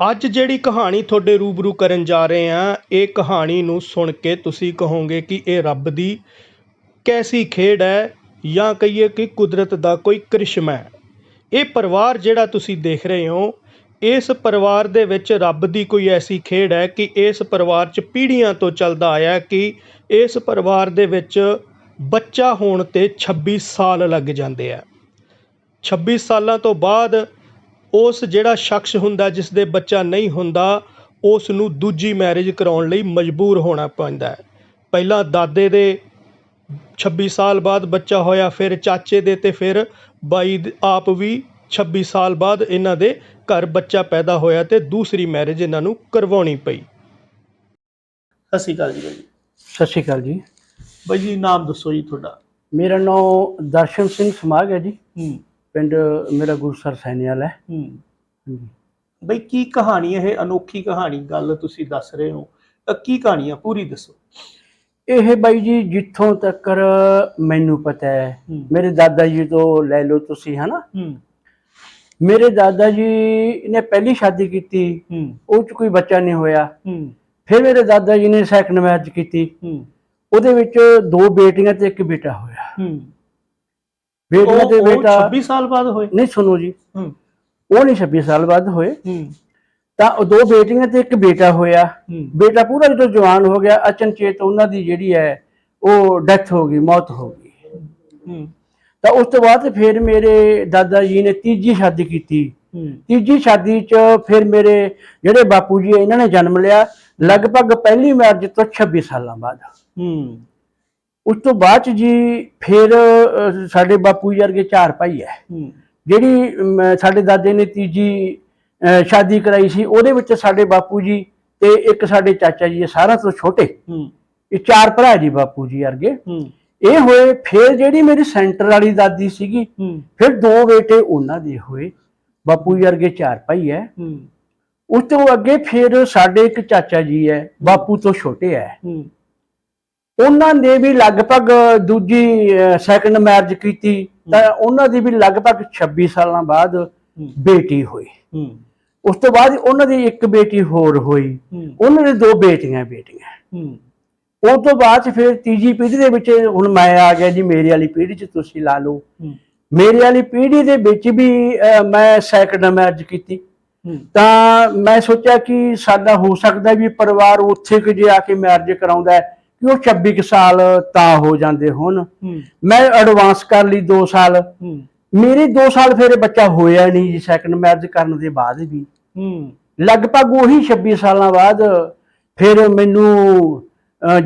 ਅੱਜ ਜਿਹੜੀ ਕਹਾਣੀ ਤੁਹਾਡੇ ਰੂਬਰੂ ਕਰਨ ਜਾ ਰਹੇ ਹਾਂ, ਇਹ ਕਹਾਣੀ ਨੂੰ ਸੁਣ ਕੇ ਤੁਸੀਂ ਕਹੋਗੇ ਕਿ ਇਹ ਰੱਬ ਦੀ ਕੈਸੀ ਖੇਡ ਹੈ ਜਾਂ ਕਹੀਏ ਕਿ ਕੁਦਰਤ ਦਾ ਕੋਈ ਕ੍ਰਿਸ਼ਮਾ ਹੈ। ਇਹ ਪਰਿਵਾਰ ਜਿਹੜਾ ਤੁਸੀਂ ਦੇਖ ਰਹੇ ਹੋ, ਇਸ ਪਰਿਵਾਰ ਦੇ ਵਿੱਚ ਰੱਬ ਦੀ ਕੋਈ ਐਸੀ ਖੇਡ ਹੈ ਕਿ ਇਸ ਪਰਿਵਾਰ 'ਚ ਪੀੜ੍ਹੀਆਂ ਤੋਂ ਚੱਲਦਾ ਆਇਆ ਕਿ ਇਸ ਪਰਿਵਾਰ ਦੇ ਵਿੱਚ ਬੱਚਾ ਹੋਣ ਤੇ 26 ਸਾਲ ਲੱਗ ਜਾਂਦੇ ਆ। 26 ਸਾਲਾਂ ਤੋਂ ਬਾਅਦ ਉਸ ਜਿਹੜਾ ਸ਼ਖਸ ਹੁੰਦਾ ਜਿਸ ਦੇ ਬੱਚਾ ਨਹੀਂ ਹੁੰਦਾ ਉਸ ਨੂੰ ਦੂਜੀ ਮੈਰਿਜ ਕਰਾਉਣ ਲਈ ਮਜਬੂਰ ਹੋਣਾ ਪੈਂਦਾ ਹੈ। ਪਹਿਲਾਂ ਦਾਦੇ ਦੇ 26 ਸਾਲ ਬਾਅਦ ਬੱਚਾ ਹੋਇਆ ਫਿਰ ਚਾਚੇ ਦੇ ਤੇ ਫਿਰ ਬਾਈ ਆਪ ਵੀ 26 ਸਾਲ ਬਾਅਦ ਇਹਨਾਂ ਦੇ ਘਰ ਬੱਚਾ ਪੈਦਾ ਹੋਇਆ ਤੇ ਦੂਸਰੀ ਮੈਰਿਜ ਇਹਨਾਂ ਨੂੰ ਕਰਵਾਉਣੀ ਪਈ। ਸਤਿ ਸ਼੍ਰੀ ਅਕਾਲ ਜੀ ਬਾਈ ਸਤਿ ਸ਼੍ਰੀ ਅਕਾਲ ਜੀ। ਬਾਈ ਜੀ ਨਾਮ ਦੱਸੋ ਜੀ ਤੁਹਾਡਾ। ਮੇਰਾ ਨਾਮ ਦਰਸ਼ਨ ਸਿੰਘ ਸਮਾਗ ਹੈ ਜੀ। ਹੂੰ। ਪਿੰਡ ਮੇਰਾ ਗੁਰਸਰ ਸੈਨਿਆਲ ਹੈ। ਹੂੰ। ਹਾਂਜੀ। ਬਈ ਕੀ ਕਹਾਣੀ ਇਹ ਅਨੋਖੀ ਕਹਾਣੀ ਗੱਲ ਤੁਸੀਂ ਦੱਸ ਰਹੇ ਹੋ। ਅ, ਕੀ ਕਹਾਣੀ ਆ? ਪੂਰੀ ਦੱਸੋ। ਇਹ ਬਾਈ ਜੀ ਜਿੱਥੋਂ ਤੱਕ ਮੈਨੂੰ ਪਤਾ ਹੈ। ਹੂੰ। ਮੇਰੇ ਦਾਦਾ ਜੀ ਤੋਂ ਲੈ ਲਓ ਤੁਸੀਂ ਹਨਾ? ਹੂੰ। ਮੇਰੇ ਦਾਦਾ ਜੀ ਨੇ ਪਹਿਲੀ ਸ਼ਾਦੀ ਕੀਤੀ। ਹੂੰ। ਉਹ ਚ ਕੋਈ ਬੱਚਾ ਨਹੀਂ ਹੋਇਆ। ਹੂੰ। ਫਿਰ ਮੇਰੇ ਦਾਦਾ ਜੀ ਨੇ ਸੈਕੰਡ ਮੈਰਿਜ ਕੀਤੀ। ਹੂੰ। ਉਹਦੇ ਵਿੱਚ ਦੋ ਬੇਟੀਆਂ ਤੇ ਇੱਕ ਬੇਟਾ ਹੋਇਆ। ਹੂੰ। ਬੇਟੀਆਂ ਉਹ- ਉਹ ਬੇਟਾ 26 ਸਾਲ ਬਾਅਦ ਹੋਏ। ਨਹੀਂ ਸੁਣੋ ਜੀ। ਹੂੰ। ਉਹ ਨਹੀਂ 26 ਸਾਲ ਬਾਅਦ ਹੋਏ। ਹੂੰ। ਤਾਂ ਉਹ ਦੋ ਬੇਟੀਆਂ ਤੇ ਇੱਕ ਬੇਟਾ ਹੋਇਆ। ਹੂੰ। ਬੇਟਾ ਪੂਰਾ ਜਦੋਂ ਜਵਾਨ ਹੋ ਗਿਆ ਅਚਨਚੇਤ ਉਹਨਾਂ ਦੀ ਜਿਹੜੀ ਹੈ ਉਹ ਡੈਥ ਹੋ ਗਈ ਮੌਤ ਹੋ ਗਈ। ਹੂੰ। ਤਾਂ ਉਸ ਤੋਂ ਬਾਅਦ ਫਿਰ ਮੇਰੇ ਦਾਦਾ ਜੀ ਨੇ ਤੀਜੀ ਸ਼ਾਦੀ ਕੀਤੀ। ਹੂੰ। ਤੀਜੀ ਸ਼ਾਦੀ 'ਚ ਫਿਰ ਮੇਰੇ ਜਿਹੜੇ ਬਾਪੂ ਜੀ ਇਹਨਾਂ ਨੇ ਜਨਮ ਲਿਆ। ਲਗਭਗ ਪਹਿਲੀ ਮੈਰਿਜ ਤੋਂ 26 ਸਾਲਾਂ ਬਾਅਦ। ਹੂੰ। ਉਸ ਤੋਂ ਬਾਅਦ 'ਚ ਜੀ ਫਿਰ ਸਾਡੇ ਬਾਪੂ ਜੀ ਵਰਗੇ ਚਾਰ ਭਾਈ ਹੈ। ਜਿਹੜੀ ਸਾਡੇ ਦਾਦੇ ਨੇ ਤੀਜੀ ਸ਼ਾਦੀ ਕਰਾਈ ਸੀ ਉਹਦੇ ਵਿੱਚ ਸਾਡੇ ਬਾਪੂ ਜੀ ਤੇ ਇੱਕ ਸਾਡੇ ਚਾਚਾ ਜੀ ਸਾਰਿਆਂ ਤੋਂ ਛੋਟੇ। ਇਹ ਚਾਰ ਭਰਾ ਜੀ ਬਾਪੂ ਜੀ ਵਰਗੇ। ਇਹ ਹੋਏ ਫਿਰ ਜਿਹੜੀ ਮੇਰੀ ਸੈਂਟਰ ਵਾਲੀ ਦਾਦੀ ਸੀਗੀ ਫਿਰ ਦੋ ਬੇਟੇ ਉਹਨਾਂ ਦੇ ਹੋਏ। ਬਾਪੂ ਜੀ ਵਰਗੇ ਚਾਰ ਭਾਈ ਹੈ। ਉਸ ਤੋਂ ਅੱਗੇ ਫਿਰ ਸਾਡੇ ਇੱਕ ਚਾਚਾ ਜੀ ਹੈ ਬਾਪੂ ਤੋਂ ਛੋਟੇ ਹੂੰ। ਉਹਨਾਂ ਨੇ ਵੀ ਲਗਭਗ ਦੂਜੀ ਸੈਕੰਡ ਮੈਰਿਜ ਕੀਤੀ। ਤਾਂ ਉਹਨਾਂ ਦੀ ਵੀ ਲਗਭਗ 26 ਸਾਲਾਂ ਬਾਅਦ ਬੇਟੀ ਹੋਈ। ਉਸ ਤੋਂ ਬਾਅਦ ਉਹਨਾਂ ਦੀ ਇੱਕ ਬੇਟੀ ਹੋਰ ਹੋਈ। ਉਹਨਾਂ ਦੇ ਦੋ ਬੇਟੀਆਂ ਬੇਟੀਆਂ। ਹੂੰ। ਉਸ ਤੋਂ ਬਾਅਦ ਫਿਰ ਤੀਜੀ ਪੀੜ੍ਹੀ ਦੇ ਵਿੱਚ ਹੁਣ ਮੈਂ ਆ ਗਿਆ ਜੀ ਮੇਰੀ ਵਾਲੀ ਪੀੜ੍ਹੀ 'ਚ ਤੁਸੀਂ ਲਾ ਲਓ। ਮੇਰੀ ਵਾਲੀ ਪੀੜ੍ਹੀ ਦੇ ਵਿੱਚ ਵੀ ਮੈਂ ਸੈਕੰਡ ਮੈਰਿਜ ਕੀਤੀ। ਤਾਂ ਮੈਂ ਸੋਚਿਆ ਕਿ ਸਾਡਾ ਹੋ ਸਕਦਾ ਵੀ ਪਰਿਵਾਰ ਉੱਥੇ ਕਿ ਜੇ ਆ ਕੇ ਮੈਰਿਜ ਕਰਾਉਂਦਾ ਹੈ। ਕਿ ਉਹ 26 ਕੁ ਸਾਲ ਤਾਂ ਹੋ ਜਾਂਦੇ ਹੁਣ। ਮੈਂ ਐਡਵਾਂਸ ਕਰ ਲਈ 2 ਸਾਲ। ਮੇਰੇ 2 ਸਾਲ ਫਿਰ ਬੱਚਾ ਹੋਇਆ ਨਹੀਂ ਜੀ ਸੈਕੰਡ ਮੈਰਿਜ ਕਰਨ ਦੇ ਬਾਅਦ ਵੀ। ਲਗਭਗ ਉਹੀ 26 ਸਾਲਾਂ ਬਾਅਦ ਫਿਰ ਮੈਨੂੰ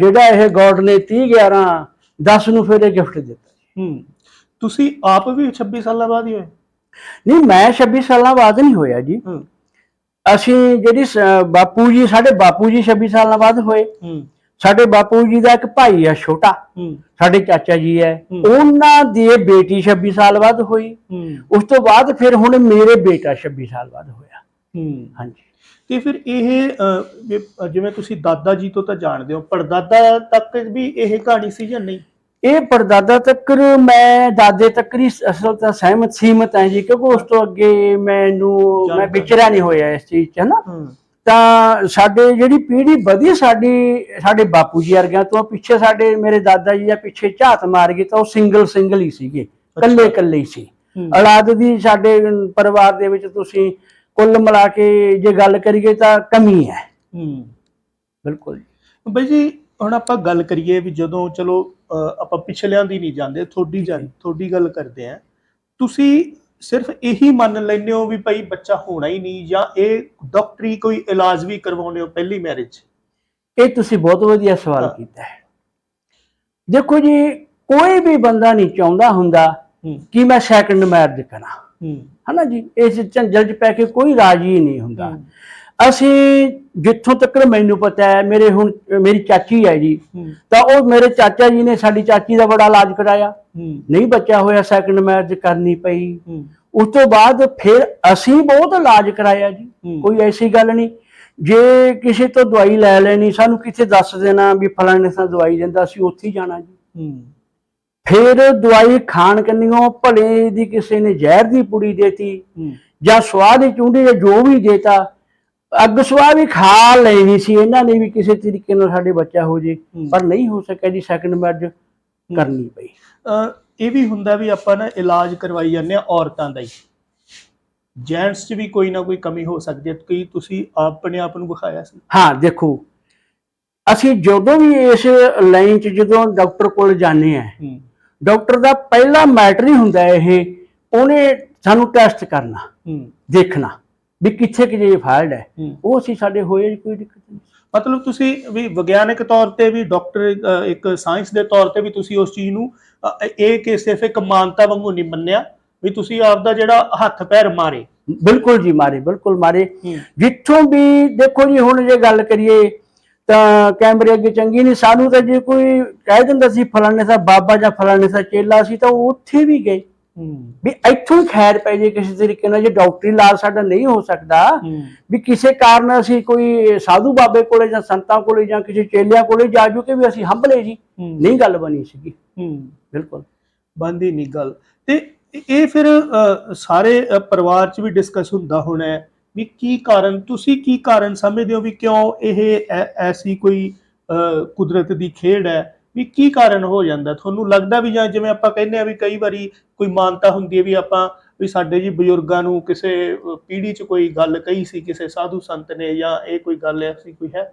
ਜਿਹੜਾ ਇਹ ਗੋਡ ਨੇ 30 11 10 ਨੂੰ ਫਿਰ ਇਹ ਗਿਫਟ ਦਿੱਤਾ। ਹੂੰ। ਤੁਸੀਂ ਆਪ ਵੀ 26 ਸਾਲਾਂ ਬਾਅਦ ਹੀ ਹੋਏ? ਨਹੀਂ ਮੈਂ 26 ਸਾਲਾਂ ਬਾਅਦ ਨਹੀਂ ਹੋਇਆ ਜੀ। ਅਸੀਂ ਜਿਹੜੀ ਬਾਪੂ ਜੀ ਸਾਡੇ ਬਾਪੂ ਜੀ 26 ਸਾਲਾਂ ਬਾਅਦ ਹੋਏ। ਸਾਡੇ ਬਾਪੂ ਜੀ ਦਾ ਇੱਕ ਭਾਈ ਆ ਛੋਟਾ ਸਾਡੇ ਚਾਚਾ ਜੀ ਹੈ। ਉਹਨਾਂ ਦੀ ਬੇਟੀ 26 ਸਾਲ ਬਾਅਦ ਹੋਈ। ਉਸ ਤੋਂ ਬਾਅਦ ਫਿਰ ਹੁਣ ਮੇਰੇ ਬੇਟਾ 26 ਸਾਲ ਬਾਅਦ ਹੋਇਆ। ਹਾਂਜੀ। ਤੇ ਫਿਰ ਇਹ ਜਿਵੇਂ ਤੁਸੀਂ ਦਾਦਾ ਜੀ ਤੋਂ ਤਾਂ ਜਾਣਦੇ ਹੋ ਪੜਦਾਦਾ ਤੱਕ ਵੀ ਇਹ ਕਹਾਣੀ ਸੀ ਜਾਂ ਨਹੀਂ? ਇਹ ਪਰਦਾਦਾ ਤੱਕਰ ਮੈਂ ਦਾਦੇ ਤੱਕਰ ਹੀ ਅਸਲ ਤਾਂ ਸਹਿਮਤ ਸੀਮਤ ਹੈ ਜੀ ਕਿਉਂਕਿ ਉਸ ਤੋਂ ਅੱਗੇ ਮੈਨੂੰ ਮੈਂ। ਵਿਚਰਿਆ ਨਹੀਂ ਹੋਇਆ ਇਸ ਚੀਜ਼ 'ਚ ਨਾ? ਹੂੰ। ਤਾਂ ਸਾਡੇ ਜਿਹੜੀ ਪੀੜ੍ਹੀ ਵਧੀ ਸਾਡੀ ਸਾਡੇ ਬਾਪੂ ਜੀ ਵਰਗਿਆਂ ਤੋਂ ਪਿੱਛੇ ਸਾਡੇ ਮੇਰੇ ਦਾਦਾ ਜੀ ਆ ਪਿੱਛੇ ਝਾਤ ਮਾਰ ਗਈ ਤਾਂ ਉਹ ਸਿੰਗਲ ਸਿੰਗਲ ਹੀ ਸੀਗੇ ਕੱਲੇ ਕੱਲੇ ਹੀ ਸੀ। ਔਲਾਦ ਦੀ ਸਾਡੇ ਪਰਿਵਾਰ ਦੇ ਵਿੱਚ ਤੁਸੀਂ ਕੁੱਲ ਮਿਲਾ ਕੇ ਜੇ ਗੱਲ ਕਰੀਏ ਤਾਂ ਕਮੀ ਹੈ। ਬਿਲਕੁਲ ਬਈ ਜੀ ਹੁਣ ਆਪਾਂ ਗੱਲ ਕਰੀਏ ਵੀ ਜਦੋਂ ਚਲੋ ਆਪਾਂ ਪਿਛਲਿਆਂ ਦੀ ਨਹੀਂ ਜਾਂਦੇ ਤੁਹਾਡੀ ਜਾਂ ਤੁਹਾਡੀ ਗੱਲ ਕਰਦੇ ਆ। ਤੁਸੀਂ ਸਿਰਫ ਇਹੀ ਮੰਨ ਲੈਂਦੇ ਹੋ ਵੀ ਭਾਈ ਬੱਚਾ ਹੋਣਾ ਹੀ ਨਹੀਂ ਜਾਂ ਇਹ ਡਾਕਟਰੀ ਕੋਈ ਇਲਾਜ ਵੀ ਕਰਵਾਉਂਦੇ ਹੋ ਪਹਿਲੀ ਮੈਰਿਜ ਇਹ ਤੁਸੀਂ ਬਹੁਤ ਵਧੀਆ ਸਵਾਲ। ਕੀਤਾ ਹੈ। ਦੇਖੋ ਜੀ ਕੋਈ ਵੀ ਬੰਦਾ ਨਹੀਂ ਚਾਹੁੰਦਾ ਹੁੰਦਾ ਕਿ ਮੈਂ ਸੈਕੰਡ ਮੈਰਿਜ ਕਰਾਂ। ਹਨਾ ਜੀ? ਇਸ ਝੰਜਲ 'ਚ ਪੈ ਕੇ ਕੋਈ ਰਾਜੀ ਨਹੀਂ ਹੁੰਦਾ। ਅਸੀਂ ਜਿੱਥੋਂ ਤੱਕ ਮੈਨੂੰ ਪਤਾ ਹੈ ਮੇਰੇ ਹੁਣ ਮੇਰੀ ਚਾਚੀ ਹੈ ਜੀ। ਤਾਂ ਉਹ ਮੇਰੇ ਚਾਚਾ ਜੀ ਨੇ ਸਾਡੀ ਚਾਚੀ ਦਾ ਬੜਾ ਇਲਾਜ ਕਰਾਇਆ। ਨਹੀਂ ਬੱਚਾ ਹੋਇਆ ਸੈਕੰਡ ਮੈਰਿਜ ਕਰਨੀ ਪਈ। ਉਸ ਤੋਂ ਬਾਅਦ ਫਿਰ ਅਸੀਂ ਬਹੁਤ ਇਲਾਜ ਕਰਾਇਆ ਜੀ। ਕੋਈ ਐਸੀ ਗੱਲ ਨਹੀਂ। ਜੇ ਕਿਸੇ ਤੋਂ ਦਵਾਈ ਲੈ ਲੈਣੀ ਸਾਨੂੰ ਕਿੱਥੇ ਦੱਸ ਦੇਣਾ ਵੀ ਫਲਾਣੇ ਥਾਂ ਦਵਾਈ ਦਿੰਦਾ ਅਸੀਂ ਉੱਥੇ ਹੀ ਜਾਣਾ ਜੀ। ਫਿਰ ਦਵਾਈ ਖਾਣ ਕੰਨਿਓ ਭਲੇ ਦੀ ਕਿਸੇ ਨੇ ਜ਼ਹਿਰ ਦੀ ਪੁੜੀ ਦੇਤੀ ਜਾਂ ਸਵਾਦ ਦੀ ਚੁੰਡੀ ਜਾਂ ਜੋ ਵੀ ਦੇਤਾ ਅੱਗ ਸਵਾ ਵੀ ਖਾ ਲੈਣੀ ਸੀ ਇਹਨਾਂ ਨੇ ਵੀ ਕਿਸੇ ਤਰੀਕੇ ਨਾਲ ਸਾਡੇ ਬੱਚਾ ਹੋ ਜੇ। ਪਰ ਨਹੀਂ ਹੋ ਸਕਿਆ ਜੀ ਸੈਕੰਡ ਮੈਰਿਜ ਕਰਨੀ ਪਈ। ਇਹ ਵੀ ਹੁੰਦਾ ਵੀ ਆਪਾਂ ਨਾ ਇਲਾਜ ਕਰਵਾਈ ਜਾਂਦੇ ਆ ਔਰਤਾਂ ਦਾ ਹੀ। ਜੈਂਟਸ 'ਚ ਵੀ ਕੋਈ ਨਾ ਕੋਈ ਕਮੀ ਹੋ ਸਕਦੀ ਹੈ ਕੀ ਤੁਸੀਂ ਆਪਣੇ ਆਪ ਨੂੰ ਵਿਖਾਇਆ ਸੀ। ਹਾਂ ਦੇਖੋ ਅਸੀਂ ਜਦੋਂ ਵੀ ਇਸ ਲਾਈਨ 'ਚ ਜਦੋਂ ਡਾਕਟਰ ਕੋਲ ਜਾਂਦੇ ਆ ਡਾਕਟਰ ਦਾ ਪਹਿਲਾ ਮੈਟਰ ਹੀ ਹੁੰਦਾ ਇਹ ਉਹਨੇ ਸਾਨੂੰ ਟੈਸਟ ਕਰਨਾ ਦੇਖਣਾ। ਵੀ ਕਿੱਥੇ ਕਿ ਜੇ ਫਾਲਟ ਹੈ। ਉਹ ਅਸੀਂ ਸਾਡੇ ਹੋਏ ਕੋਈ ਦਿੱਕਤ ਨਹੀਂ। ਮਤਲਬ ਤੁਸੀਂ ਵੀ ਵਿਗਿਆਨਕ ਤੌਰ ਤੇ ਵੀ ਡਾਕਟਰ ਇੱਕ ਸਾਇੰਸ ਦੇ ਤੌਰ ਤੇ ਵੀ ਤੁਸੀਂ ਉਸ ਚੀਜ਼ ਨੂੰ ਇਹ ਕਿ ਸਿਰਫ ਇੱਕ ਮਾਨਤਾ ਵਾਂਗੂ ਨਹੀਂ ਮੰਨਿਆ ਵੀ ਤੁਸੀਂ ਆਪਦਾ ਜਿਹੜਾ ਹੱਥ ਪੈਰ ਮਾਰੇ। ਬਿਲਕੁਲ ਜੀ ਮਾਰੇ ਬਿਲਕੁਲ ਮਾਰੇ। ਜਿੱਥੋਂ ਵੀ ਦੇਖੋ ਜੀ ਹੁਣ ਜੇ ਗੱਲ ਕਰੀਏ ਤਾਂ ਕੈਮਰੇ ਅੱਗੇ ਚੰਗੀ ਨਹੀਂ ਸਾਨੂੰ ਤਾਂ ਜੇ ਕੋਈ ਕਹਿ ਦਿੰਦਾ ਸੀ ਫਲਾਣੇ ਦਾ ਬਾਬਾ ਜਾਂ ਫਲਾਣੇ ਦਾ ਚੇਲਾ ਸੀ ਤਾਂ ਉਹ ਉੱਥੇ ਵੀ ਗਏ। ਵੀ ਇੱਥੋਂ ਖੈਰ ਪੈ ਜੇ ਕਿਸੇ ਤਰੀਕੇ ਨਾਲ ਜੇ ਡਾਕਟਰੀ ਇਲਾਜ ਸਾਡਾ ਨਹੀਂ ਹੋ ਸਕਦਾ ਵੀ ਕਿਸੇ ਕਾਰਨ ਅਸੀਂ ਕੋਈ ਸਾਧੂ ਬਾਬੇ ਕੋਲੇ ਜਾਂ ਸੰਤਾਂ ਕੋਲੇ ਜਾਂ ਕਿਸੇ ਚੇਲਿਆਂ ਕੋਲੇ ਜਾ ਜੂ ਕਿ ਵੀ ਅਸੀਂ ਹੰਭਲੇ ਜੀ। ਨਹੀਂ ਗੱਲ ਬਣੀ ਸੀਗੀ। ਹੂੰ। ਬਿਲਕੁਲ। ਬੰਦੀ ਨਹੀਂ ਗੱਲ। ਤੇ ਇਹ ਫਿਰ ਸਾਰੇ ਪਰਿਵਾਰ 'ਚ ਵੀ ਡਿਸਕਸ ਹੁੰਦਾ ਹੋਣਾ ਹੈ ਵੀ ਕੀ ਕਾਰਨ ਤੁਸੀਂ ਕੀ ਕਾਰਨ ਸਮਝਦੇ ਹੋ ਵੀ ਕਿਉਂ ਇਹ ਐਸੀ ਕੋਈ ਅਹ, ਕੁਦਰਤ ਦੀ ਖੇਡ ਹੈ? ਵੀ ਕੀ ਕਾਰਨ ਹੋ ਜਾਂਦਾ? ਤੁਹਾਨੂੰ ਲੱਗਦਾ ਵੀ ਜਾਂ ਜਿਵੇਂ ਆਪਾਂ ਕਹਿੰਦੇ ਆ ਵੀ ਕਈ ਵਾਰੀ ਕੋਈ ਮਾਨਤਾ ਹੁੰਦੀ ਹੈ ਵੀ ਆਪਾਂ ਵੀ ਸਾਡੇ ਜੀ ਬਜ਼ੁਰਗਾਂ ਨੂੰ ਕਿਸੇ ਪੀੜ੍ਹੀ 'ਚ ਕੋਈ ਗੱਲ ਕਹੀ ਸੀ ਕਿਸੇ ਸਾਧੂ ਸੰਤ ਨੇ ਜਾਂ ਇਹ ਕੋਈ ਗੱਲ ਐਸੀ ਕੋਈ ਹੈ?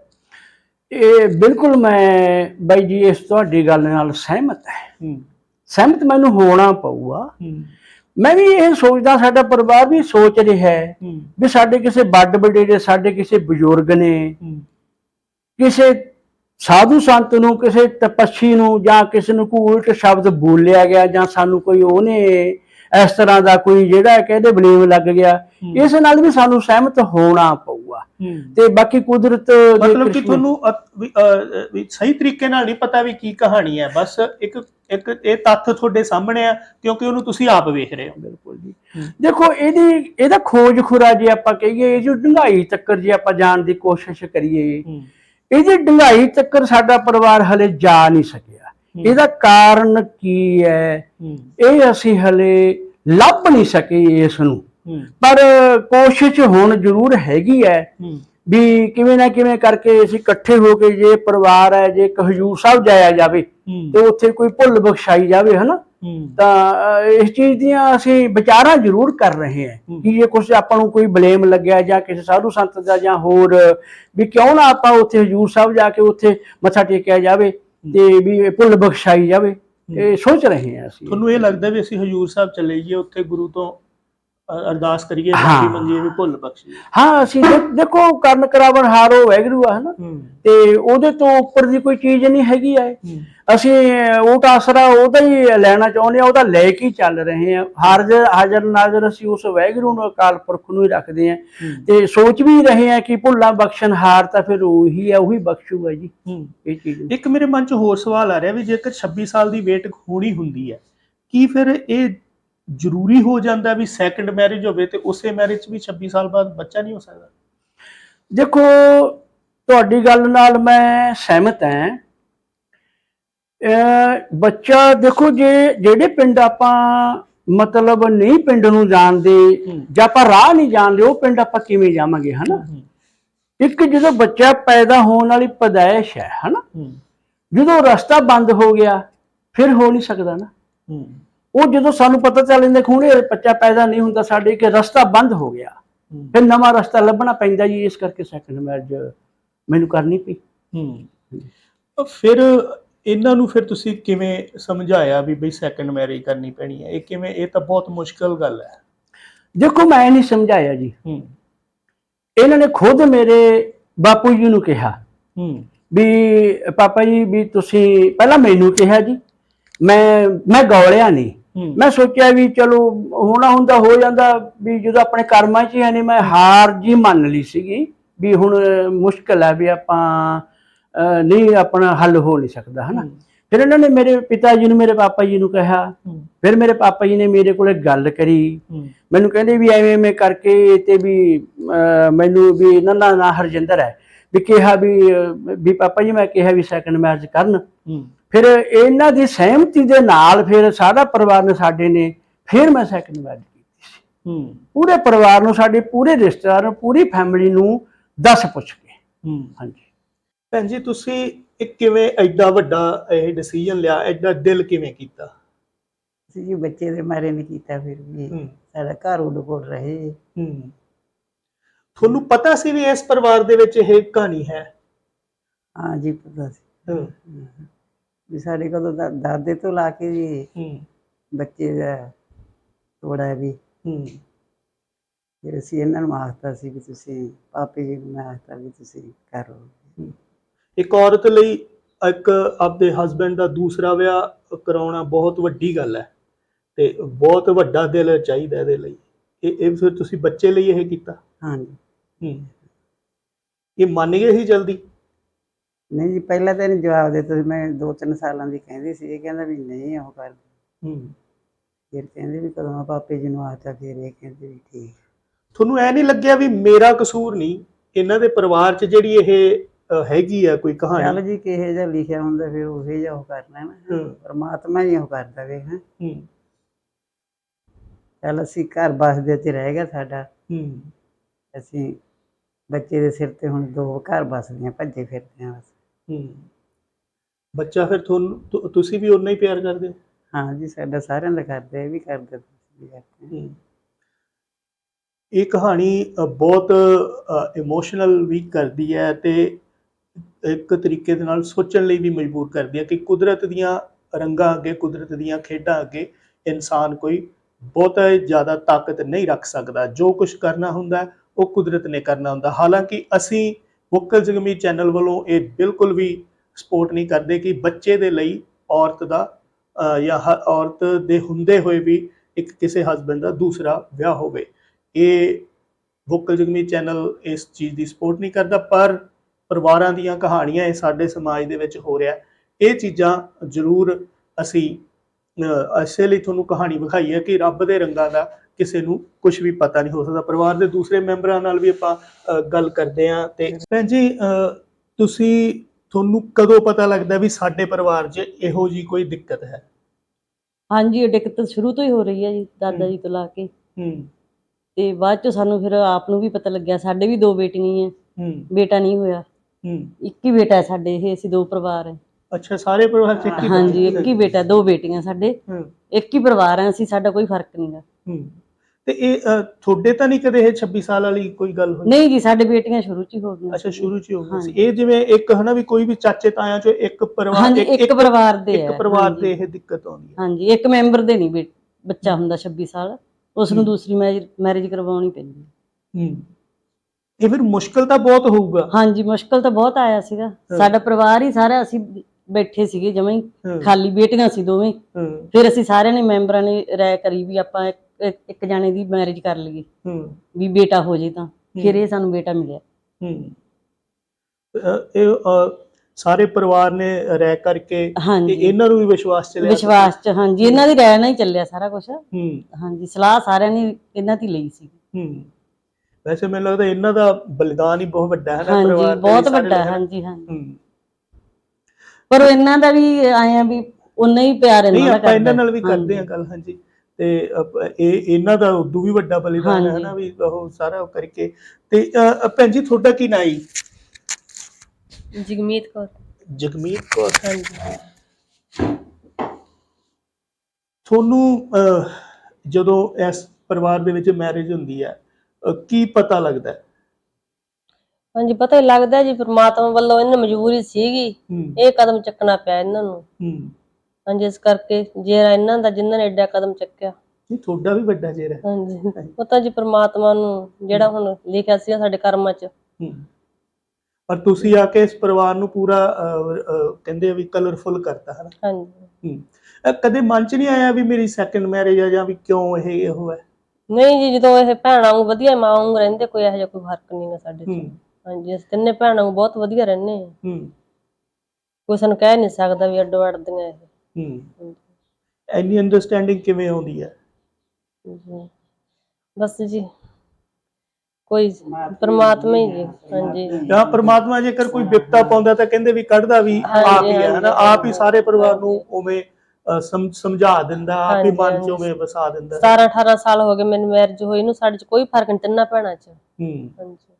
ਇਹ ਬਿਲਕੁਲ ਮੈਂ ਬਾਈ ਜੀ ਇਸ ਤੁਹਾਡੀ ਗੱਲ ਨਾਲ ਸਹਿਮਤ ਹੈ। ਸਹਿਮਤ ਮੈਨੂੰ ਹੋਣਾ ਪਊਗਾ। ਮੈਂ ਵੀ ਇਹ ਸੋਚਦਾ ਸਾਡਾ ਪਰਿਵਾਰ ਵੀ ਸੋਚ ਰਿਹਾ ਹੈ ਵੀ ਸਾਡੇ ਕਿਸੇ ਵੱਡ ਵਡੇਰੇ ਸਾਡੇ ਕਿਸੇ ਬਜ਼ੁਰਗ ਨੇ ਕਿਸੇ ਸਾਧੂ ਸੰਤ ਨੂੰ ਕਿਸੇ ਤਪੱਛੀ ਨੂੰ ਜਾਂ ਕਿਸੇ ਨੂੰ ਕੋਈ ਉਲਟ ਸ਼ਬਦ ਬੋਲਿਆ ਗਿਆ ਜਾਂ ਸਾਨੂੰ ਕੋਈ ਉਹਨੇ ਇਸ ਤਰ੍ਹਾਂ ਦਾ ਕੋਈ ਜਿਹੜਾ ਕਹਿੰਦੇ ਬਲੀਮ ਲੱਗ ਗਿਆ। ਇਸ ਨਾਲ ਵੀ ਸਾਨੂੰ ਸਹਿਮਤ ਹੋਣਾ ਪਊਗਾ। ਤੇ ਬਾਕੀ ਕੁਦਰਤ ਮਤਲਬ ਕਿ ਤੁਹਾਨੂੰ ਸਹੀ ਤਰੀਕੇ ਨਾਲ ਨਹੀਂ ਪਤਾ ਵੀ ਕੀ ਕਹਾਣੀ ਹੈ ਬਸ ਇੱਕ ਇੱਕ ਇਹ ਤੱਥ ਤੁਹਾਡੇ ਸਾਹਮਣੇ ਆ ਕਿਉਂਕਿ ਉਹਨੂੰ ਤੁਸੀਂ ਆਪ ਵੇਖ ਰਹੇ ਹੋ। ਬਿਲਕੁਲ ਜੀ। ਦੇਖੋ ਇਹਦੀ ਇਹਦਾ ਖੋਜ ਖੁਰਾ ਜੇ ਆਪਾਂ ਕਹੀਏ ਇਹ ਜੋ ਡੰਗਾਈ ਚੱਕਰ ਜੇ ਆਪਾਂ ਜਾਣ ਦੀ ਕੋਸ਼ਿਸ਼ ਕਰੀਏ ਇਹਦੀ ਡੰਗਾਈ ਚੱਕਰ ਸਾਡਾ ਪਰਿਵਾਰ ਹਲੇ ਜਾ ਨਹੀਂ ਸਕਿਆ। ਇਹਦਾ ਕਾਰਨ ਕੀ ਹੈ? ਇਹ ਅਸੀਂ ਹਲੇ ਲੱਭ ਨਹੀਂ ਸਕੇ ਇਸ ਨੂੰ। ਪਰ ਕੋਸ਼ਿਸ਼ ਹੁਣ ਜ਼ਰੂਰ ਹੈਗੀ ਹੈ ਵੀ ਕਿਵੇਂ ਨਾ ਕਿਵੇਂ ਕਰਕੇ ਅਸੀਂ ਇਕੱਠੇ ਹੋ ਕੇ ਜੇ ਪਰਿਵਾਰ ਹੈ ਜੇ ਹਜੂਰ ਸਾਹਿਬ ਜਾਇਆ ਜਾਵੇ ਤੇ ਉੱਥੇ ਕੋਈ ਭੁੱਲ ਬਖਸ਼ਾਈ ਜਾਵੇ ਹਨਾ? ਤਾਂ ਇਸ ਚੀਜ਼ ਦੀਆਂ ਅਸੀਂ ਵਿਚਾਰਾਂ ਜ਼ਰੂਰ ਕਰ ਰਹੇ ਹਾਂ। ਕਿ ਜੇ ਕੁਝ ਆਪਾਂ ਨੂੰ ਕੋਈ ਬਲੇਮ ਲੱਗਿਆ ਜਾਂ ਕਿਸੇ ਸਾਧੂ ਸੰਤ ਦਾ ਜਾਂ ਹੋਰ ਵੀ ਕਿਉਂ ਨਾ ਆਪਾਂ ਉੱਥੇ ਹਜੂਰ ਸਾਹਿਬ ਜਾ ਕੇ ਉੱਥੇ ਮੱਥਾ ਟੇਕਿਆ ਜਾਵੇ ਤੇ ਵੀ ਭੁੱਲ ਬਖਸ਼ਾਈ ਜਾਵੇ। ਇਹ ਸੋਚ ਰਹੇ ਹਾਂ ਅਸੀਂ। ਤੁਹਾਨੂੰ ਇਹ ਲੱਗਦਾ ਵੀ ਅਸੀਂ ਹਜੂਰ ਸਾਹਿਬ ਚਲੇ ਜਾਈਏ ਉੱਥੇ ਗੁਰੂ ਤੋਂ ਅਰਦਾਸ ਕਰੀਏ। ਮਾਫੀ ਮੰਗੀਏ ਵੀ ਭੁੱਲ ਬਖਸ਼ੀਏ। ਹਾਂ ਅਸੀਂ ਦੇਖੋ ਕਰਨ ਕਰਾਵਨ ਹਾਰੋ ਵੈਗਰੂ ਆ ਹਨਾ? ਤੇ ਉਹਦੇ ਤੋਂ ਉੱਪਰ ਦੀ ਕੋਈ ਚੀਜ਼ ਨਹੀਂ ਹੈਗੀ ਆ। ਅਸੀਂ ਊਟ ਆਸਰਾ ਉਹਦਾ ਹੀ ਲੈਣਾ ਚਾਹੁੰਦੇ ਆ ਉਹਦਾ ਲੈ ਕੇ ਚੱਲ ਰਹੇ ਆ। ਹਾਜ਼ਰ ਹਾਜ਼ਰ ਨਾਜ਼ਰ ਅਸੀਂ ਉਸ ਵੈਗਰੂ ਨੂੰ ਅਕਾਲ ਪੁਰਖ ਨੂੰ ਹੀ ਰੱਖਦੇ ਆ। ਤੇ ਸੋਚ ਵੀ ਰਹੇ ਆ ਕਿ ਭੁੱਲਾਂ ਬਖਸ਼ਣ ਹਾਰ ਤਾਂ ਫਿਰ ਉਹੀ ਆ ਉਹੀ ਬਖਸ਼ੂਗਾ ਜੀ। ਇਹ ਚੀਜ਼। ਇੱਕ ਮੇਰੇ ਮਨ 'ਚ ਹੋਰ ਸਵਾਲ ਆ ਰਿਹਾ ਵੀ ਜੇਕਰ 26 ਸਾਲ ਦੀ ਵੇਟ ਹੋਣੀ ਹੁੰਦੀ ਹੈ ਕੀ ਫਿਰ ਇਹ ਜ਼ਰੂਰੀ ਹੋ ਜਾਂਦਾ ਵੀ ਸੈਕੰਡ ਮੈਰਿਜ ਹੋਵੇ ਤੇ ਉਸੇ ਮੈਰਿਜ 'ਚ ਵੀ 26 ਸਾਲ ਬਾਅਦ ਬੱਚਾ ਨਹੀਂ ਹੋ ਸਕਦਾ। ਦੇਖੋ ਤੁਹਾਡੀ ਗੱਲ ਨਾਲ ਮੈਂ ਸਹਿਮਤ ਹਾਂ। ਬੱਚਾ ਦੇਖੋ ਜੇ ਜਿਹੜੇ ਪਿੰਡ ਆਪਾਂ ਮਤਲਬ ਨਹੀਂ ਪਿੰਡ ਨੂੰ ਜਾਣਦੇ। ਜਾਂ ਆਪਾਂ ਰਾਹ ਨਹੀਂ ਜਾਣਦੇ ਉਹ ਪਿੰਡ ਆਪਾਂ ਕਿਵੇਂ ਜਾਵਾਂਗੇ ਹਨਾ? ਇੱਕ ਜਦੋਂ ਬੱਚਾ ਪੈਦਾ ਹੋਣ ਵਾਲੀ ਪਦਾਇਸ਼ ਹੈ ਹਨਾ? ਜਦੋਂ ਰਸਤਾ ਬੰਦ ਹੋ ਗਿਆ ਫਿਰ ਹੋ ਨਹੀਂ ਸਕਦਾ ਨਾ। ਉਹ ਜਦੋਂ ਸਾਨੂੰ ਪਤਾ ਚੱਲ ਜਾਂਦਾ ਹੁਣ ਇਹ ਬੱਚਾ ਪੈਦਾ ਨਹੀਂ ਹੁੰਦਾ ਸਾਡੇ ਕਿ ਰਸਤਾ ਬੰਦ ਹੋ ਗਿਆ। ਫਿਰ ਨਵਾਂ ਰਸਤਾ ਲੱਭਣਾ ਪੈਂਦਾ ਜੀ ਇਸ ਕਰਕੇ ਸੈਕੰਡ ਮੈਰਿਜ ਮੈਨੂੰ ਕਰਨੀ ਪਈ। ਹੂੰ। ਫਿਰ ਇਹਨਾਂ ਨੂੰ ਫਿਰ ਤੁਸੀਂ ਕਿਵੇਂ ਸਮਝਾਇਆ ਵੀ ਬਈ ਸੈਕੰਡ ਮੈਰਿਜ ਕਰਨੀ ਪੈਣੀ ਹੈ? ਇਹ ਕਿਵੇਂ ਇਹ ਤਾਂ ਬਹੁਤ ਮੁਸ਼ਕਲ ਗੱਲ ਹੈ। ਦੇਖੋ ਮੈਂ ਨਹੀਂ ਸਮਝਾਇਆ ਜੀ। ਹੂੰ। ਇਹਨਾਂ ਨੇ ਖੁਦ ਮੇਰੇ ਬਾਪੂ ਜੀ ਨੂੰ ਕਿਹਾ ਹੂੰ। ਵੀ ਪਾਪਾ ਜੀ ਵੀ ਤੁਸੀਂ ਪਹਿਲਾਂ ਮੈਨੂੰ ਕਿਹਾ ਜੀ। ਮੈਂ ਮੈਂ ਗੌਲਿਆ ਨਹੀਂ। ਮੈਂ ਸੋਚਿਆ ਵੀ ਚਲੋ ਹੋਣਾ ਹੁੰਦਾ ਹੋ ਜਾਂਦਾ ਵੀ ਜਦੋਂ ਆਪਣੇ ਕਰਮਾਂ 'ਚ ਹੀ ਨਹੀਂ ਮੈਂ ਹਾਰ ਜੀ ਮੰਨ ਲਈ ਸੀਗੀ ਵੀ ਹੁਣ ਮੁਸ਼ਕਲ ਹੈ ਵੀ ਆਪਾਂ ਨਹੀਂ ਆਪਣਾ ਹੱਲ ਹੋ ਨਹੀਂ ਸਕਦਾ ਹਨਾ? ਫਿਰ ਇਹਨਾਂ ਨੇ ਮੇਰੇ ਪਿਤਾ ਜੀ ਨੂੰ ਮੇਰੇ ਪਾਪਾ ਜੀ ਨੂੰ ਕਿਹਾ। ਫਿਰ ਮੇਰੇ ਪਾਪਾ ਜੀ ਨੇ ਮੇਰੇ ਕੋਲੇ ਗੱਲ ਕਰੀ। ਮੈਨੂੰ ਕਹਿੰਦੇ ਵੀ ਐਵੇਂ ਐਵੇਂ ਕਰਕੇ ਤੇ ਵੀ ਮੈਨੂੰ ਵੀ ਇਹਨਾਂ ਦਾ ਨਾਂ ਹਰਜਿੰਦਰ ਹੈ। ਵੀ ਕਿਹਾ ਵੀ ਵੀ ਪਾਪਾ ਜੀ ਮੈਂ ਕਿਹਾ ਵੀ ਸੈਕੰਡ ਮੈਰਿਜ ਕਰਨ। ਫਿਰ ਇਹਨਾਂ ਦੀ ਸਹਿਮਤੀ ਦੇ ਨਾਲ ਫਿਰ ਸਾਰਾ ਪਰਿਵਾਰ ਨੇ ਸਾਡੇ ਨੇ ਫਿਰ ਮੈਂ ਸੈਕੰਡ ਮੈਰਿਜ ਕੀਤੀ ਸੀ। ਹੂੰ। ਪੂਰੇ ਪਰਿਵਾਰ ਨੂੰ ਸਾਡੇ ਪੂਰੇ ਰਿਸ਼ਤੇਦਾਰਾਂ ਨੂੰ ਪੂਰੀ ਫੈਮਿਲੀ ਨੂੰ ਦੱਸ ਪੁੱਛ ਕੇ। ਹੂੰ। ਹਾਂਜੀ। ਭੈਣ ਜੀ ਤੁਸੀਂ ਇਹ ਕਿਵੇਂ ਐਡਾ ਵੱਡਾ ਇਹ ਡਿਸੀਜਨ ਲਿਆ? ਐਡਾ ਦਿਲ ਕਿਵੇਂ ਕੀਤਾ? ਅਸੀਂ ਜੀ ਬੱਚੇ ਦੇ ਮਾਰੇ ਨਹੀਂ ਕੀਤਾ ਫਿਰ ਵੀ। ਸਾਡਾ ਘਰ ਉਡ ਕੋਲ ਰਹੇ। ਹੂੰ। ਤੁਹਾਨੂੰ ਪਤਾ ਸੀ ਵੀ ਇਸ ਪਰਿਵਾਰ ਦੇ ਵਿੱਚ ਇਹ ਕਹਾਣੀ ਹੈ? ਹਾਂ ਜੀ ਪਤਾ ਸੀ। ਹੂੰ। ਵੀ ਸਾਡੇ ਕੋਲ ਤਾਂ ਦਾਦੇ ਤੋਂ ਲਾ ਕੇ ਜੀ ਹੂੰ। ਬੱਚੇ ਦਾ ਤੋੜਾ ਵੀ। ਹੂੰ। ਫਿਰ ਅਸੀਂ ਇਹਨਾਂ ਨੂੰ ਆਖਤਾ ਸੀ ਵੀ ਤੁਸੀਂ ਪਾਪੇ ਜੀ ਨੂੰ ਮੈਂ ਆਖਤਾ ਵੀ ਤੁਸੀਂ ਕਰੋ। ਇੱਕ ਔਰਤ ਲਈ ਇੱਕ ਆਪਦੇ ਹਸਬੰਡ ਦਾ ਦੂਸਰਾ ਵਿਆਹ ਕਰਾਉਣਾ ਬਹੁਤ ਵੱਡੀ ਗੱਲ ਹੈ ਤੇ ਬਹੁਤ ਵੱਡਾ ਦਿਲ ਚਾਹੀਦਾ ਇਹਦੇ ਲਈ। ਇਹ ਇਹ ਫਿਰ ਤੁਸੀਂ ਬੱਚੇ ਲਈ ਇਹ ਕੀਤਾ? ਹਾਂ ਜੀ ਹੂੰ। ਇਹ ਮੰਨ ਗਏ ਸੀ ਜਲਦੀ? ਨਹੀਂ ਜੀ ਪਹਿਲਾਂ ਤਾਂ ਇਹਨੇ ਜਵਾਬ ਦਿੱਤਾ ਸੀ ਮੈਂ ਦੋ ਤਿੰਨ ਸਾਲਾਂ ਦੀ ਕਹਿੰਦੀ ਸੀ ਇਹ ਕਹਿੰਦਾ ਵੀ ਨਹੀਂ ਉਹ ਕਰ ਹੂੰ। ਫਿਰ ਕਹਿੰਦੇ ਵੀ ਕਦੋਂ ਪਾਪੇ ਜੀ ਨੂੰ ਆਖਤਾ ਫਿਰ ਇਹ ਕਹਿੰਦੇ ਵੀ ਠੀਕ। ਤੁਹਾਨੂੰ ਐ ਨਹੀਂ ਲੱਗਿਆ ਵੀ ਮੇਰਾ ਕਸੂਰ ਨਹੀਂ ਇਹਨਾਂ ਦੇ ਪਰਿਵਾਰ 'ਚ ਜਿਹੜੀ ਇਹ ਅ, ਹੈਗੀ ਆ ਕੋਈ ਚੱਲ ਕਹਾਣੀ ਜੀ ਕਿਹੇ ਜਿਹਾ ਲਿਖਿਆ ਹੁੰਦਾ ਫਿਰ ਉਹੇ ਜਿਹਾ ਉਹ ਕਰਨਾ ਨਾ। ਹੂੰ। ਪਰਮਾਤਮਾ ਹੀ ਉਹ ਕਰਦਾ ਵੇ ਹਾਂ। ਹੂੰ। ਚੱਲ ਅਸੀਂ ਘਰ ਬਸਦੇ ਚ ਰਹਿ ਗਿਆ ਸਾਡਾ। ਹੂੰ। ਅਸੀਂ ਬੱਚੇ ਦੇ ਸਿਰ ਤੇ ਹੁਣ ਦੋ ਘਰ ਬਸਦੀਆਂ ਭੱਜੇ ਫਿਰਦੇ ਆ ਬਸ। ਹੂੰ। ਬੱਚਾ ਫਿਰ ਤੁਹਾਨੂੰ ਤੁ- ਤੁਸੀਂ ਵੀ ਉਨਾ ਹੀ ਪਿਆਰ ਕਰਦੇ ਹੋ? ਹਾਂ ਜੀ ਸਾਡਾ ਸਾਰਿਆਂ ਦਾ ਕਰਦੇ ਇਹ ਵੀ ਕਰਦੇ ਤੁਸੀਂ ਵੀ ਕਰਦੇ ਹੂੰ। ਇਹ ਕਹਾਣੀ ਅ, ਬਹੁਤ ਇਮੋਸ਼ਨਲ ਵੀ ਕਰਦੀ ਹੈ ਤੇ ਇੱਕ ਤਰੀਕੇ ਦੇ ਨਾਲ ਸੋਚਣ ਲਈ ਵੀ ਮਜਬੂਰ ਕਰਦੀ ਹੈ ਕਿ ਕੁਦਰਤ ਦੀਆਂ ਰੰਗਾਂ ਅੱਗੇ ਕੁਦਰਤ ਦੀਆਂ ਖੇਡਾਂ ਅੱਗੇ ਇਨਸਾਨ ਕੋਈ ਬਹੁਤਾ ਜ਼ਿਆਦਾ ਤਾਕਤ ਨਹੀਂ ਰੱਖ ਸਕਦਾ। ਜੋ ਕੁਝ ਕਰਨਾ ਹੁੰਦਾ ਹੈ, ਉਹ ਕੁਦਰਤ ਨੇ ਕਰਨਾ ਹੁੰਦਾ। ਹਾਲਾਂਕਿ ਅਸੀਂ ਵੋਕਲ ਜਗਮੀ ਚੈਨਲ ਵੱਲੋਂ ਇਹ ਬਿਲਕੁਲ ਵੀ ਸਪੋਰਟ ਨਹੀਂ ਕਰਦੇ ਕਿ ਬੱਚੇ ਦੇ ਲਈ ਔਰਤ ਦਾ ਜਾਂ ਹ- ਔਰਤ ਦੇ ਹੁੰਦੇ ਹੋਏ ਵੀ ਇੱਕ ਕਿਸੇ ਹਸਬੰਡ ਦਾ ਦੂਸਰਾ ਵਿਆਹ ਹੋਵੇ। ਇਹ ਵੋਕਲ ਜਗਮੀ ਚੈਨਲ ਇਸ ਚੀਜ਼ ਦੀ ਸਪੋਰਟ ਨਹੀਂ ਕਰਦਾ, ਪਰ ਪਰਿਵਾਰਾਂ ਦੀਆਂ ਕਹਾਣੀਆਂ ਇਹ ਸਾਡੇ ਸਮਾਜ ਦੇ ਵਿੱਚ ਹੋ ਰਿਹਾ। ਇਹ ਚੀਜ਼ਾਂ ਜ਼ਰੂਰ ਅਸੀਂ ਇਸੇ ਲਈ ਤੁਹਾਨੂੰ ਕਹਾਣੀ ਵਿਖਾਈ ਹੈ ਕਿ ਰੱਬ ਦੇ ਰੰਗਾਂ ਦਾ ਕਿਸੇ ਨੂੰ ਕੁਝ ਵੀ ਪਤਾ ਨਹੀਂ ਹੋ ਸਕਦਾ। ਪਰਿਵਾਰ ਦੇ ਦੂਸਰੇ ਮੈਂਬਰਾਂ ਨਾਲ ਵੀ ਆਪਾਂ ਗੱਲ ਕਰਦੇ ਹਾਂ ਤੇ ਭੈਣ ਜੀ ਤੁਸੀਂ ਤੁਹਾਨੂੰ ਕਦੋਂ ਪਤਾ ਲੱਗਦਾ ਵੀ ਸਾਡੇ ਪਰਿਵਾਰ 'ਚ ਇਹੋ ਜੀ ਕੋਈ ਦਿੱਕਤ ਹੈ? ਹਾਂਜੀ ਇਹ ਦਿੱਕਤ ਸ਼ੁਰੂ ਤੋਂ ਹੀ ਹੋ ਰਹੀ ਹੈ ਜੀ ਦਾਦਾ ਹੂੰ। ਜੀ ਤੋਂ ਲਾ ਕੇ। ਹੂੰ। ਤੇ ਬਾਅਦ ਚ ਸਾਨੂੰ ਫਿਰ ਆਪ ਨੂੰ ਵੀ ਪਤਾ ਲੱਗਿਆ ਸਾਡੇ ਵੀ ਦੋ ਬੇਟੀਆਂ ਹੀ ਆ ਹੂੰ। ਬੇਟਾ ਨਹੀਂ ਹੋਇਆ। ਹੂੰ। ਇੱਕ ਹੀ ਬੇਟਾ ਹੈ ਸਾਡੇ ਇਹ ਅਸੀਂ ਦੋ ਪਰਿਵਾਰ ਹੈ। ਅੱਛਾ ਸਾਰੇ ਪਰਿਵਾਰ 'ਚ ਇੱਕ ਹੀ ਹਾਂਜੀ ਇੱਕ ਹੀ ਬੇਟਾ ਦੋ ਬੇਟੀਆਂ ਸਾਡੇ। ਹੂੰ। ਇੱਕ ਹੀ ਪਰਿਵਾਰ ਹੈ ਅਸੀਂ ਸਾਡਾ ਕੋਈ ਫ਼ਰਕ ਨਹੀਂਗਾ ਹੂੰ। ਤੇ ਇਹ ਤੁਹਾਡੇ ਤਾਂ ਨਹੀਂ ਕਦੇ ਇਹ 26 ਸਾਲ ਵਾਲੀ ਕੋਈ ਗੱਲ ਹੋਈ? ਨਹੀਂ ਜੀ ਸਾਡੇ ਬੇਟੀਆਂ ਸ਼ੁਰੂ ਚ ਹੀ ਹੋ ਗਈਆਂ ਅੱਛਾ ਸ਼ੁਰੂ ਚ ਹੀ ਹੋ ਗਈ ਸੀ। ਇਹ ਜਿਵੇਂ ਇੱਕ ਹਨਾ ਵੀ ਕੋਈ ਵੀ ਚਾਚੇ ਤਾਇਆਂ ਚੋਂ ਇੱਕ ਪਰਿਵਾਰ ਹਾਂਜੀ ਇੱਕ ਪਰਿਵਾਰ ਦੇ ਇੱਕ ਪਰਿਵਾਰ ਹਾਂਜੀ। ਦੇ ਇਹ ਦਿੱਕਤ ਆਉਂਦੀ ਹੈ ਹਾਂਜੀ ਇੱਕ ਮੈਂਬਰ ਦੇ ਨਹੀਂ ਬੇ- ਬੱਚਾ ਹੁੰਦਾ 26 ਸਾਲ। ਉਸ ਨੂੰ। ਦੂਸਰੀ ਮੈਰਿਜ ਕਰਵਾਉਣੀ ਪੈਂਦੀ। ਹੈ। ਹੂੰ ਇਹ ਫਿਰ ਮੁਸ਼ਕਲ ਤਾਂ ਬਹੁਤ ਹੋਊਗਾ। ਹਾਂਜੀ ਮੁਸ਼ਕਲ ਤਾਂ ਬਹੁਤ ਆਇਆ ਸੀਗਾ। ਸਾਡਾ ਪਰਿਵਾਰ ਹੀ ਸਾਰਾ ਅਸੀਂ ਬੈਠੇ ਸੀਗੇ ਜਮਾਂ ਹੀ ਖਾਲੀ ਬੇਟੀਆਂ ਸੀ ਦੋਵੇਂ। ਫਿਰ ਅਸੀਂ ਸਾਰਿਆਂ ਨੇ ਮੈਂਬਰਾਂ ਨੇ ਰਾਇ ਕਰੀ ਵੀ ਆਪਾਂ ਇੱਕ- ਜਾਣੇ ਦੀ ਮੈਰਿਜ ਕਰ ਲਈਏ। ਹੂੰ। ਵੀ ਬੇਟਾ ਹੋ ਜੇ ਤਾਂ। ਫਿਰ ਇਹ ਸਾਨੂੰ ਬੇਟਾ ਮਿਲਿਆ। ਹੂੰ। ਇਹ ਸਾਰੇ ਪਰਿਵਾਰ ਨੇ ਰਹਿ ਕਰਕੇ ਤੇ ਹਾਂਜੀ। ਇਹਨਾਂ ਨੂੰ ਵੀ ਵਿਸ਼ਵਾਸ ਚ ਲਿਆ? ਵਿਸ਼ਵਾਸ ਚ ਹਾਂਜੀ। ਇਹਨਾਂ ਦੀ ਰਾਇ ਨਾਲ ਹੀ ਚੱਲਿਆ ਸਾਰਾ ਕੁਝ ਹੂੰ। ਹਾਂਜੀ ਸਲਾਹ ਸਾਰਿਆਂ ਨੇ ਇਹਨਾਂ ਦੀ ਲਈ ਸੀ। ਹੂੰ। ਵੈਸੇ ਮੈਨੂੰ ਲੱਗਦਾ ਇਹਨਾਂ ਦਾ ਬਲਿਦਾਨ ਹੀ ਬਹੁਤ ਵੱਡਾ ਹੈ ਨਾ ਹਾਂਜੀ ਪਰਿਵਾਰ ਦੇ ਬਹੁਤ ਸਾਰੇ ਵੱਡਾ ਲੋਕਾਂ ਦਾ। ਹਾਂਜੀ ਹਾਂਜੀ। ਹੂੰ। ਪਰ ਇਹਨਾਂ ਦਾ ਵੀ ਆਏ ਆ ਵੀ ਉਨਾ ਹੀ ਪਿਆਰ ਨਹੀਂ ਇਹਨਾਂ ਦਾ ਆਪਾਂ ਇਹਨਾਂ। ਨਾਲ ਵੀ ਕਰਦੇ ਹਾਂ। ਗੱਲ ਹਾਂਜੀ। ਤੇ ਇਹ ਇਹਨਾਂ ਦਾ ਉਦੋਂ ਵੀ ਵੱਡਾ ਬਲੀਦਾਨ ਹੈ। ਨਾ ਵੀ ਉਹ ਸਾਰਾ ਉਹ ਕਰਕੇ। ਤੇ ਅ, ਭੈਣ ਜੀ ਤੁਹਾਡਾ ਕੀ ਨਾਂ ਜੀ? ਜਗਮੀਤ ਕੌਰ। ਜਗਮੀਤ ਕੌਰ। ਤੁਹਾਨੂੰ ਜਦੋਂ ਇਸ ਪਰਿਵਾਰ ਦੇ ਵਿੱਚ ਮੈਰਿਜ ਹੁੰਦੀ ਹੈ ਕੀ ਪਤਾ ਲੱਗਦਾ ਹੈ? ਹਾਂਜੀ ਪਤਾ ਹੀ ਲੱਗਦਾ ਜੀ ਪ੍ਰਮਾਤਮਾ ਵੱਲੋਂ ਇਹਨਾਂ ਮਜਬੂਰੀ ਸੀਗੀ। ਹੂੰ। ਇਹ ਕਦਮ ਚੱਕਣਾ ਪਿਆ ਇਹਨਾਂ ਨੂੰ। ਹੂੰ। ਹਾਂਜੀ ਇਸ ਕਰਕੇ ਜਿਹੜਾ ਇਹਨਾਂ ਦਾ ਜਿਨ੍ਹਾਂ ਨੇ ਐਡਾ ਕਦਮ ਚੱਕਿਆ। ਨਹੀਂ ਤੁਹਾਡਾ ਵੀ ਵੱਡਾ ਚਿਹਰਾ ਹੈ। ਹਾਂਜੀ। ਪਤਾ ਜੀ ਪ੍ਰਮਾਤਮਾ ਨੂੰ ਜਿਹੜਾ ਹੁਣ ਲਿਖਿਆ ਸੀ ਸਾਡੇ ਕਰਮਾਂ 'ਚ। ਹੂੰ। ਪਰ ਤੁਸੀਂ ਆ ਕੇ ਇਸ ਪਰਿਵਾਰ ਨੂੰ ਪੂਰਾ ਕਹਿੰਦੇ ਆ ਵੀ ਕਲਰਫੁਲ ਕਰਤਾ ਹੈ ਨਾ ਹਾਂਜੀ। ਹੂੰ। ਕਦੇ ਮਨ ਚ ਨਹੀਂ ਆਇਆ ਵੀ ਮੇਰੀ ਸੈਕੰਡ ਮੈਰਿਜ ਆ ਜਾਂ ਵੀ ਕਿਉਂ ਇਹ ਇਹੋ ਹੈ? ਨਹੀਂ ਜੀ ਜਦੋਂ ਇਹ ਭੈਣਾਂ ਨੂੰ ਵਧੀਆ ਮਾਂ ਵਾਂਗ ਰਹਿੰਦੇ ਕੋਈ ਇਹੋ ਜਿਹਾ ਕੋਈ ਫ਼ਰਕ ਨਹੀਂਗਾ ਸਾਡੇ 'ਚ। ਹੂੰ। ਹਾਂਜੀ ਅਸੀਂ ਤਿੰਨੇ ਭੈਣਾਂ ਨੂੰ ਬਹੁਤ ਵਧੀਆ ਰਹਿੰਦੇ ਹਾਂ। ਹੂੰ। ਕੋਈ ਸਾਨੂੰ ਕਹਿ ਨਹੀਂ ਸਕਦਾ ਵੀ ਅੱਡੋ ਅੱਡਦੀਆਂ ਇਹ। ਹੂੰ। ਐਨੀ ਅੰਡਰਸਟੈਂਡਿੰਗ ਕਿਵੇਂ ਆਉਂਦੀ ਹੈ ਜੀ। ਬਸ ਜੀ ਕੋਈ ਪ੍ਰਮਾਤਮਾ ਹੀ ਜੀ। ਹਾਂਜੀ। ਜਾਂ ਪ੍ਰਮਾਤਮਾ ਜੇਕਰ ਕੋਈ ਵਿਪਤਾ ਪਾਉਂਦਾ ਤਾਂ ਕਹਿੰਦੇ ਵੀ ਕੱਢਦਾ ਵੀ ਹਾਂਜੀ, ਆਪ ਹੀ ਹੈ ਹਨਾ? ਹਾਂਜੀ, ਆਪ ਹੀ ਸਾਰੇ ਪਰਿਵਾਰ ਨੂੰ ਉਵੇਂ ਅ, ਸਮ- ਸਮਝਾ ਦਿੰਦਾ ਆਪ ਹੀ ਹਾਂਜੀ, ਮਨ ਚ ਹਾਂਜੀ। ਉਵੇਂ ਵਸਾ ਦਿੰਦਾ। 17 18 ਸਾਲ ਹੋ ਗਏ ਮੈਨੂੰ ਮੈਰਿਜ ਹੋਈ ਨੂੰ ਸਾਡੇ 'ਚ ਕੋਈ ਫ਼ਰਕ ਨਹੀਂ ਤਿੰਨਾਂ ਭੈਣਾਂ 'ਚ। ਹੂੰ। ਹਾਂਜੀ।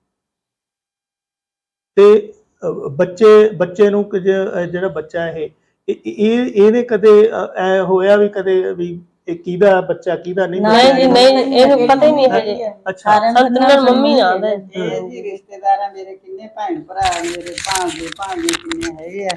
ਤੇ ਬੱਚੇ ਬੱਚੇ ਨੂੰ ਜਿਹੜਾ ਬੱਚਾ ਇਹ ਇਹ ਇਹ- ਇਹਨੇ ਕਦੇ ਐ ਹੋਇਆ ਵੀ ਕਦੇ ਵੀ ਇਹ ਕਿਹਦਾ ਬੱਚਾ ਕਿਹਦਾ ਨਹੀਂ ਨਹੀਂ ਜੀ ਨਹੀਂ ਇਹਨੂੰ ਪਤਾ ਹੀ ਨਹੀਂ ਹਜੇ। ਅੱਛਾ। ਸੰਤਨਰ ਮੰਮੀ ਨਾਲ ਇਹ ਜੀ ਰਿਸ਼ਤੇਦਾਰਾਂ ਮੇਰੇ ਕਿੰਨੇ ਭੈਣ ਭਰਾ ਮੇਰੇ ਭਾਂਜੇ ਭਾਂਜੇ ਕਿੰਨੇ ਹੈਗੇ ਆ।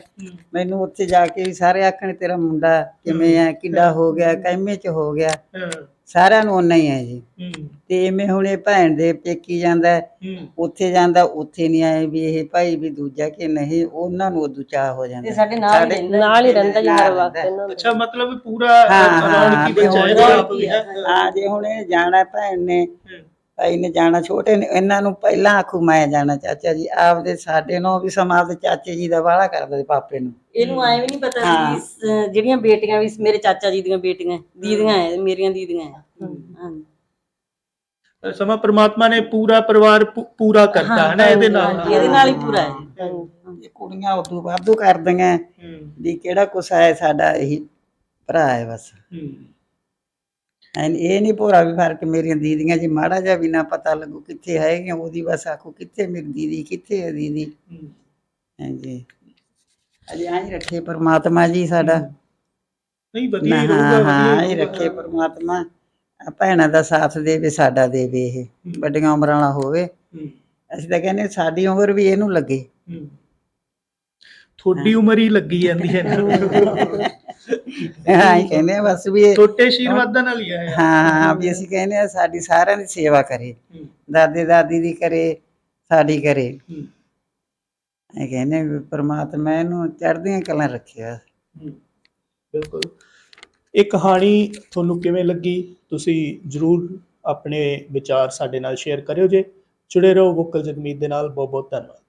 ਮੈਨੂੰ ਉੱਥੇ ਜਾ ਕੇ ਵੀ ਸਾਰੇ ਆਖਣ ਤੇਰਾ ਮੁੰਡਾ ਕਿਵੇਂ ਆ ਕਿੱਡਾ ਹੋ ਗਿਆ ਕਹਿਮੇ ਚ ਹੋ ਗਿਆ। ਹਾਂ, ਸਾਰਿਆਂ ਨੂੰ ਓਨਾ ਹੀ ਹੈ ਜੀ। ਹੂੰ, ਤੇ ਐਵੇਂ ਹੁਣ ਇਹ ਭੈਣ ਦੇ ਪੇਕੀ ਜਾਂਦਾ ਹੈ, ਹੂੰ, ਉੱਥੇ ਜਾਂਦਾ ਉੱਥੇ ਨਹੀਂ ਆਏ ਵੀ ਇਹ ਭਾਈ ਵੀ ਦੂਜਾ ਕਿ ਨਹੀਂ ਉਹਨਾਂ ਨੂੰ ਉਦੋਂ ਚਾਹ ਹੋ ਜਾਂਦਾ ਸਾਡੇ ਨਾਲ ਹੀ ਰਹਿੰਦਾ ਨਾਲ ਹੀ ਰਹਿੰਦਾ ਜੀ ਹਰ। ਵਕਤ ਇਹਨਾਂ ਦਾ। ਅੱਛਾ ਮਤਲਬ ਵੀ ਪੂਰਾ ਹਾਂ, ਹਾਂ, ਰੌਣਕੀ ਵੀ ਬੱਚਾ ਹੁਣ ਇਹਦਾ ਆਪ ਵੀ ਹੈ? ਹਾਂ ਜੇ ਹੁਣ ਇਹ ਜਾਣਾ ਭੈਣ ਨੇ। ਹੂੰ। ਭਾਈ ਨੇ ਜਾਣਾ ਛੋਟੇ ਨੇ ਇਹਨਾਂ ਨੂੰ ਪਹਿਲਾਂ ਆਖੂ ਮੈਂ ਜਾਣਾ ਚਾਚਾ ਜੀ ਆਪਦੇ ਸਾਡੇ ਨੂੰ ਵੀ ਸਮਾਂ ਆਪਦੇ ਚਾਚੇ ਜੀ ਦਾ ਵਾਲਾ ਕਰਦਾ ਸੀ ਪਾਪੇ ਨੂੰ। ਇਹਨੂੰ ਐਵੇਂ ਨਹੀਂ ਪਤਾ। ਵੀ ਸ- ਜਿਹੜੀਆਂ ਬੇਟੀਆਂ ਵੀ ਮੇਰੇ ਚਾਚਾ ਜੀ ਦੀਆਂ ਬੇਟੀਆਂ ਦੀਦੀਆਂ ਐ ਮੇਰੀਆਂ ਦੀਦੀਆਂ ਐ ਹਾਂਜੀ। ਸਮਾਂ ਪ੍ਰਮਾਤਮਾ ਨੇ ਪੂਰਾ ਪਰਿਵਾਰ ਪੂ- ਪੂਰਾ ਕਰਤਾ ਹੈ ਨਾ ਇਹਦੇ ਨਾਲ। ਹਾਂਜੀ, ਇਹਦੇ ਨਾਲ ਹੀ ਪੂਰਾ ਹੈ। ਇਹ ਕੁੜੀਆਂ ਉਦੋਂ ਵਾਧੂ ਕਰਦੀਆਂ ਹੂੰ, ਵੀ ਕਿਹੜਾ ਕੁਛ ਹੈ ਸਾਡਾ ਇਹੀ ਭਰਾ ਹੈ ਬਸ। ਹੂੰ, ਐਨ ਇਹ ਨਹੀਂ ਭੋਰਾ ਵੀ ਫ਼ਰਕ ਮੇਰੀਆਂ ਦੀਦੀਆਂ ਜੀ ਮਾੜਾ ਜਿਹਾ ਵੀ ਨਾ ਪਤਾ ਲੱਗੂ ਕਿੱਥੇ ਹੈਗੀਆਂ ਉਹਦੀ ਬਸ ਆਖੋ ਕਿੱਥੇ ਮੇਰੀ ਦੀਦੀ ਕਿੱਥੇ ਹੈ ਦੀਦੀ? ਹੂੰ। ਹਾਂਜੀ। ਅਜੇ ਆਂ ਹੀ ਰੱਖੇ ਪਰਮਾਤਮਾ ਜੀ ਸਾਡਾ। ਨਹੀਂ ਵਧੀਆ ਨਾ ਹੀ ਰਹੂਗਾ ਹਾਂ ਹਾਂ ਵਧੀਆ ਹੀ ਹੀ ਰੱਖੇ ਪਰਮਾਤਮਾ। ਭੈਣਾਂ ਦਾ ਸਾਥ ਦੇਵੇ ਸਾਡਾ ਦੇਵੇ ਇਹ ਵੱਡੀਆਂ ਉਮਰਾਂ ਵਾਲਾ ਹੋਵੇ। ਅਸੀਂ ਤਾਂ ਕਹਿੰਦੇ ਸਾਡੀ ਉਮਰ ਵੀ ਇਹਨੂੰ ਲੱਗੇ। ਤੁਹਾਡੀ ਉਮਰ ਹੀ ਲੱਗੀ ਜਾਂਦੀ ਹੈ ਹਾਂ ਹੀ ਕਹਿੰਦੇ ਆ ਬਸ ਵੀ ਇਹ ਛੋਟੇ ਆਸ਼ੀਰਵਾਦਾਂ ਨਾਲ ਹੀ ਆਇਆ ਹਾਂ ਹਾਂ ਵੀ ਅਸੀਂ ਕਹਿੰਦੇ ਆ ਸਾਡੀ ਸਾਰਿਆਂ ਦੀ ਸੇਵਾ ਕਰੇ। ਹੂੰ, ਦਾਦੇ ਦਾਦੀ ਦੀ ਕਰੇ ਸਾਡੀ ਕਰੇ। ਹੂੰ, ਇਹ ਕਹਿੰਦੇ ਆ ਵੀ ਪ੍ਰਮਾਤਮਾ ਇਹਨੂੰ ਚੜ੍ਹਦੀਆਂ ਕਲਾਂ ਰੱਖਿਆ। ਹੂੰ। ਬਿਲਕੁਲ। ਇਹ ਕਹਾਣੀ ਤੁਹਾਨੂੰ ਕਿਵੇਂ ਲੱਗੀ? ਤੁਸੀਂ ਜਰੂਰ ਆਪਣੇ ਵਿਚਾਰ ਸਾਡੇ ਨਾਲ ਸ਼ੇਅਰ ਕਰਿਓ ਜੇ। ਜੁੜੇ ਰਹੋ ਵੋਕਲ ਜਗਮੀਤ ਦੇ ਨਾਲ। ਬਹੁਤ ਬਹੁਤ ਧੰਨਵਾਦ।